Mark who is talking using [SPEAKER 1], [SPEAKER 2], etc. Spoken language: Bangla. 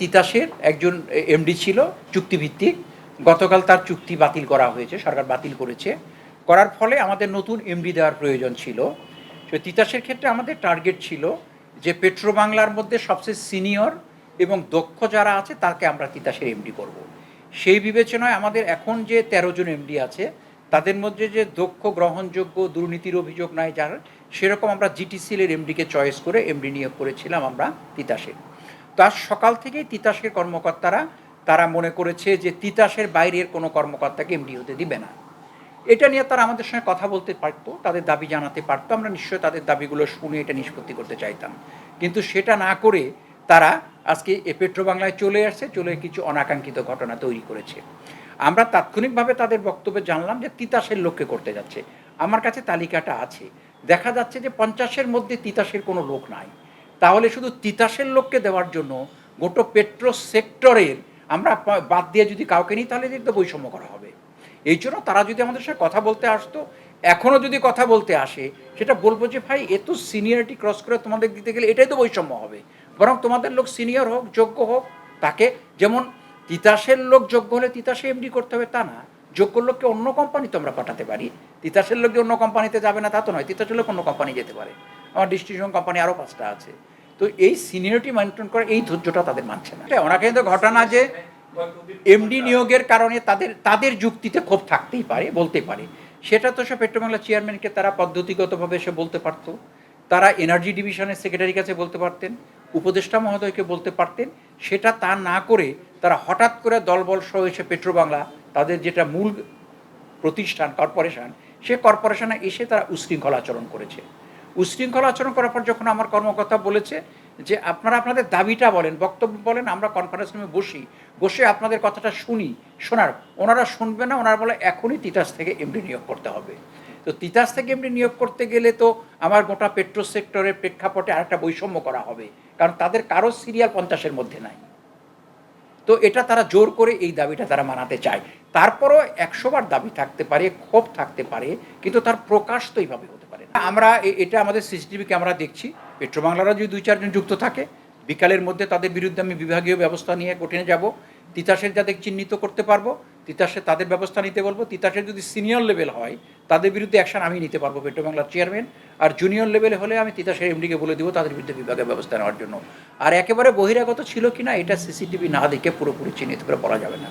[SPEAKER 1] তিতাসের একজন এমডি ছিল, চুক্তিভিত্তিক। গতকাল তার চুক্তি বাতিল করা হয়েছে, সরকার বাতিল করেছে। করার ফলে আমাদের নতুন এমডি দেওয়ার প্রয়োজন ছিল। তো তিতাসের ক্ষেত্রে আমাদের টার্গেট ছিল যে পেট্রো বাংলার মধ্যে সবচেয়ে সিনিয়র এবং দক্ষ যারা আছে, তাকে আমরা তিতাসের এমডি করব। সেই বিবেচনায় আমাদের এখন যে তেরো জন এমডি আছে, তাদের মধ্যে যে দক্ষ, গ্রহণযোগ্য, দুর্নীতির অভিযোগ নাই যার, সেরকম আমরা জিটিসিএলের এমডিকে চয়েস করে এমডি নিয়োগ করেছিলাম আমরা তিতাসের। তো আজ সকাল থেকেই তিতাসের কর্মকর্তারা, তারা মনে করেছে যে তিতাসের বাইরের কোনো কর্মকর্তাকে এমডি হতে দিবে না। এটা নিয়ে তারা আমাদের সঙ্গে কথা বলতে পারতো, তাদের দাবি জানাতে পারতো, আমরা নিশ্চয়ই তাদের দাবিগুলো শুনে এটা নিষ্পত্তি করতে চাইতাম। কিন্তু সেটা না করে তারা আজকে এ পেট্রো বাংলায় চলে আসছে, চলে কিছু অনাকাঙ্ক্ষিত ঘটনা তৈরি করেছে। আমরা তাৎক্ষণিকভাবে তাদের বক্তব্যে জানলাম যে তিতাসের লোককে করতে যাচ্ছে। আমার কাছে তালিকাটা আছে। দেখা যাচ্ছে যে পঞ্চাশের মধ্যে তিতাসের কোনো লোক নাই। তাহলে শুধু তিতাসের লোককে দেওয়ার জন্য গোটো পেট্রো সেক্টরের আমরা বাদ দিয়ে যদি কাউকে নিই, তাহলে এদের তো বৈষম্য করা হবে। এই জন্য তারা যদি আমাদের সাথে কথা বলতে আসতো এখনও যদি কথা বলতে আসে, সেটা বলব যে, ভাই এত সিনিয়রিটি ক্রস করে তোমাদের দিতে গেলে এটাই তো বৈষম্য হবে। বরং তোমাদের লোক সিনিয়র হোক, যোগ্য হোক, তাকে যেমন তিতাসের লোক যোগ্য হলে তিতাসে এমডি করতে হবে, তা না। যোগ্য লোককে অন্য কোম্পানিতে আমরা পাঠাতে পারি। তিতাসের লোককে অন্য কোম্পানিতে যাবে না, তা তো নয়। তিতাসের লোক অন্য কোম্পানি যেতে পারে। আমার ডিস্ট্রিবিউশন কোম্পানি আরও পাঁচটা আছে। তো এই সিনিয়রিটি মেনটেন করে এই ধৈর্যটা তাদের মানছে না। এটা ওনাকে কিন্তু ঘটনা যে এমডি নিয়োগের কারণে তাদের তাদের যুক্তিতে ক্ষোভ থাকতেই পারে বলতে পারে। সেটা তো সে পেট্রোবাংলা চেয়ারম্যানকে তারা পদ্ধতিগতভাবে সে বলতে পারতো। তারা এনার্জি ডিভিশনের সেক্রেটারির কাছে বলতে পারতেন, উপদেষ্টা মহোদয়কে বলতে পারতেন। সেটা তা না করে তারা হঠাৎ করে দলবল সহ এসে পেট্রোবাংলা তাদের যেটা মূল প্রতিষ্ঠান, কর্পোরেশন, সে কর্পোরেশনে এসে তারা উশৃঙ্খল আচরণ করেছে। উশৃঙ্খল আচরণ করার পর যখন আমার কর্মকর্তা বলেছে যে আপনারা আপনাদের দাবিটা বলেন, বক্তব্য বলেন, আমরা কনফারেন্স রুমে বসি, বসে আপনাদের কথাটা শুনি, শোনার। ওনারা শুনবে না, ওনারা বলে এখনই তিতাস থেকে এমডি নিয়োগ করতে হবে। তো তিতাস থেকে এমডি নিয়োগ করতে গেলে তো আমার গোটা পেট্রো সেক্টরের প্রেক্ষাপটে আরেকটা বৈষম্য করা হবে, কারণ তাদের কারও সিরিয়াল পঞ্চাশের মধ্যে নাই। তো এটা তারা জোর করে এই দাবিটা তারা মানাতে চায়। তারপরও একশোবার দাবি থাকতে পারে, ক্ষোভ থাকতে পারে, কিন্তু তার প্রকাশ তো এইভাবে হতে পারে না। আমরা এটা আমাদের সিসিটিভি ক্যামেরা দেখছি। পেট্রো বাংলারা যদি দুই চারজন যুক্ত থাকে, বিকালের মধ্যে তাদের বিরুদ্ধে আমি বিভাগীয় ব্যবস্থা নিয়ে কঠিনে যাব। তিতাসের যাদের চিহ্নিত করতে পারব, তিতাসের তাদের ব্যবস্থা নিতে বলব। তিতাসের যদি সিনিয়র লেভেল হয়, তাদের বিরুদ্ধে অ্যাকশন আমি নিতে পারব পেট্রো বাংলার চেয়ারম্যান। আর জুনিয়র লেভেলে হলে আমি তিতাসের এমডিকে বলে দিব তাদের বিরুদ্ধে বিভাগের ব্যবস্থা নেওয়ার জন্য। আর একেবারে বহিরাগত ছিল কিনা, এটা সিসিটিভি না দেখে পুরোপুরি চিহ্নিত করে বলা যাবে না।